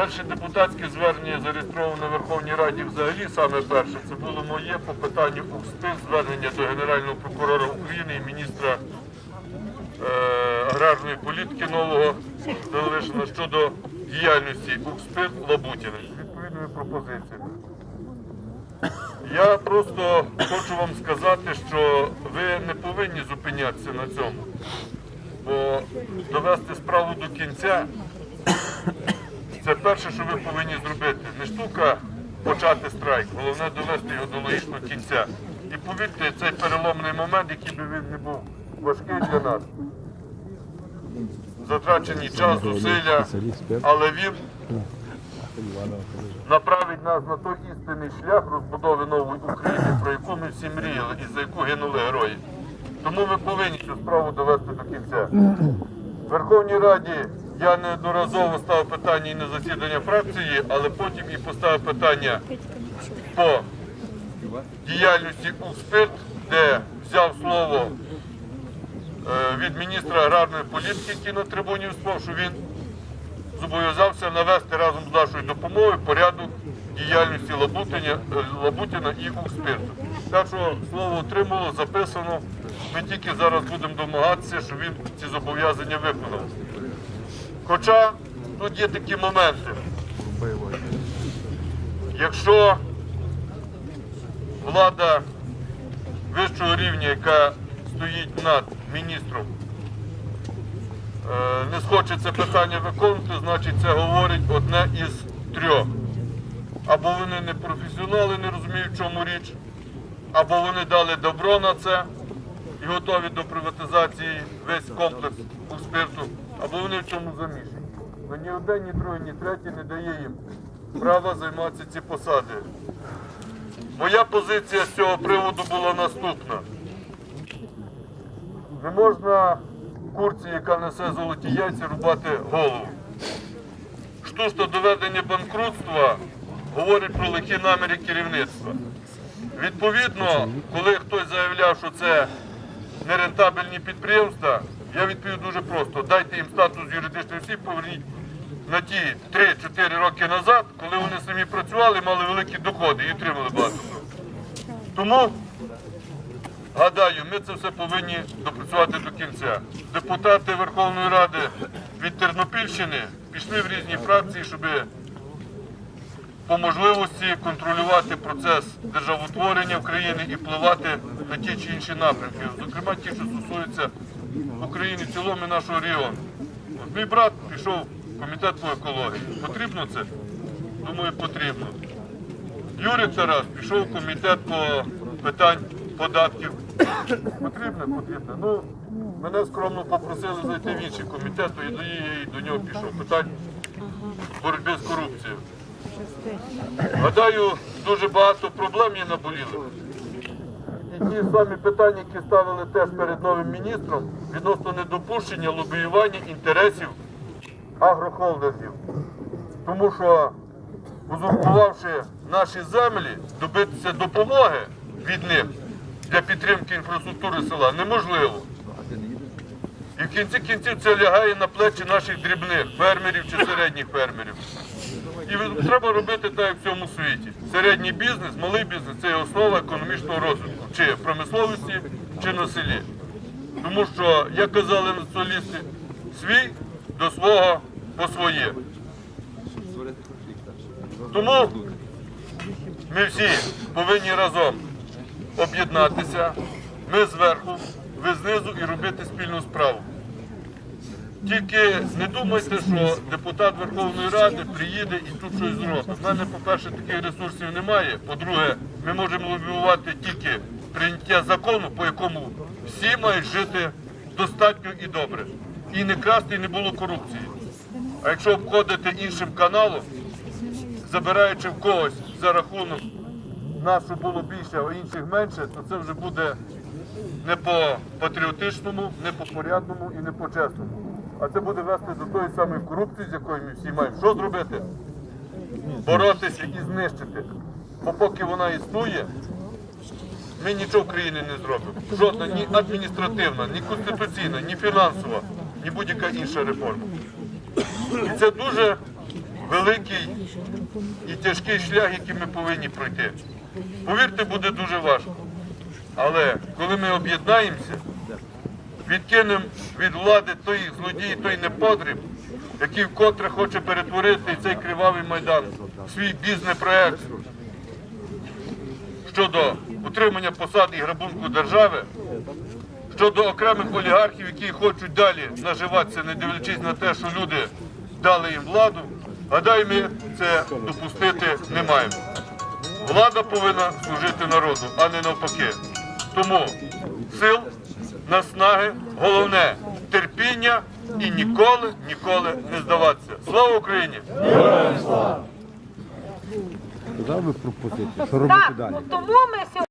Перше депутатське звернення зареєстроване в Верховній Раді взагалі саме перше. Це було моє по питанню УКСПИ, звернення до Генерального прокурора України і міністра е, аграрної політики нового Залишина щодо діяльності УКСПИ Лабутіна відповідною пропозицією. Я просто хочу вам сказати, що ви не повинні зупинятися на цьому, бо довести справу до кінця це перше, що ви повинні зробити. Не штука почати страйк, головне довести його до логічного кінця. І повірте, цей переломний момент, який би він не був важкий для нас. Затрачений час, зусилля, але він направить нас на той істинний шлях розбудови нової України, про яку ми всі мріяли і за яку гинули герої. Тому ми повинні цю справу довести до кінця. Верховній Раді я неодноразово ставив питання і на засідання фракції, але потім і поставив питання по діяльності УСПИРТ, де взяв слово е, від міністра аграрної політики, який на трибуні вспав, що він зобов'язався навести разом з нашою допомогою порядок діяльності Лабутиня, е, Лабутіна і УСПИРТу. Так що слово отримало, записано. Ми тільки зараз будемо домагатися, щоб він ці зобов'язання виконав. Хоча тут є такі моменти. Якщо влада вищого рівня, яка стоїть над міністром, е, не схоче це питання виконувати, значить це говорить одне із трьох. Або вони не професіонали, не розуміють, в чому річ, або вони дали добро на це і готові до приватизації весь комплекс у спирту, або вони в цьому замішані. Ну ні один, ні другий, ні третій не дає їм права займатися ці посади. Моя позиція з цього приводу була наступна. Не можна курці, яка несе золоті яйця, рубати голову. Штучне доведення банкрутства говорить про лихі наміри керівництва. Відповідно, коли хтось заявляв, що це нерентабельні підприємства, я відповів дуже просто. Дайте їм статус юридичних осіб, поверніть на ті 3-4 роки назад, коли вони самі працювали, мали великі доходи і отримали багато. Тому, гадаю, ми це все повинні допрацювати до кінця. Депутати Верховної Ради від Тернопільщини пішли в різні фракції, щоб по можливості контролювати процес державотворення в країні і впливати на ті чи інші напрямки, зокрема ті, що стосуються України цілому нашого регіону. От мій брат пішов в комітет по екології. Потрібно це? Думаю, потрібно. Юрій Тарас пішов в комітет по питань податків. Потрібно, потрібно. Ну, мене скромно попросили зайти в інший комітет, і до, і до нього пішов. Питань боротьби з корупцією. Гадаю, дуже багато проблем є наболіли. І ті самі питання, які ставили теж перед новим міністром відносно недопущення лобіювання інтересів агрохолдингів. Тому що, узурпувавши наші землі, добитися допомоги від них для підтримки інфраструктури села неможливо. І в кінці кінців це лягає на плечі наших дрібних фермерів чи середніх фермерів. І треба робити так, як в цьому світі. Середній бізнес, малий бізнес це основа економічного розвитку, чи промисловості, чи на селі. Тому що, як казали націоналісти, свій до свого по своє. Тому ми всі повинні разом об'єднатися. Ми зверху, ви знизу і робити спільну справу. Тільки не думайте, що депутат Верховної Ради приїде і тут щось зробить. У мене, по-перше, таких ресурсів немає. По-друге, ми можемо лобіювати тільки прийняття закону, по якому всі мають жити достатньо і добре. І не красти, і не було корупції. А якщо обходити іншим каналом, забираючи в когось за рахунок нас, було більше, а інших менше, то це вже буде не по патріотичному, не по порядному і не по чесному. А це буде вести до тої самої корупції, з якою ми всі маємо. Що зробити? Боротися і знищити. Бо поки вона існує, ми нічого в країні не зробимо. Жодна ні адміністративна, ні конституційна, ні фінансова, ні будь-яка інша реформа. І це дуже великий і тяжкий шлях, який ми повинні пройти. Повірте, буде дуже важко. Але коли ми об'єднаємося, відкинемо від влади той злодій, той непотріб, який вкотре хоче перетворити цей кривавий майдан свій бізнес-проект щодо утримання посад і грабунку держави, щодо окремих олігархів, які хочуть далі наживатися, не дивлячись на те, що люди дали їм владу, гадаю, ми це допустити не маємо. Влада повинна служити народу, а не навпаки. Тому сил, наснаги, головне терпіння і ніколи, ніколи не здаватися. Слава Україні! Би пропозицію, що робити далі? тому ми сьогодні.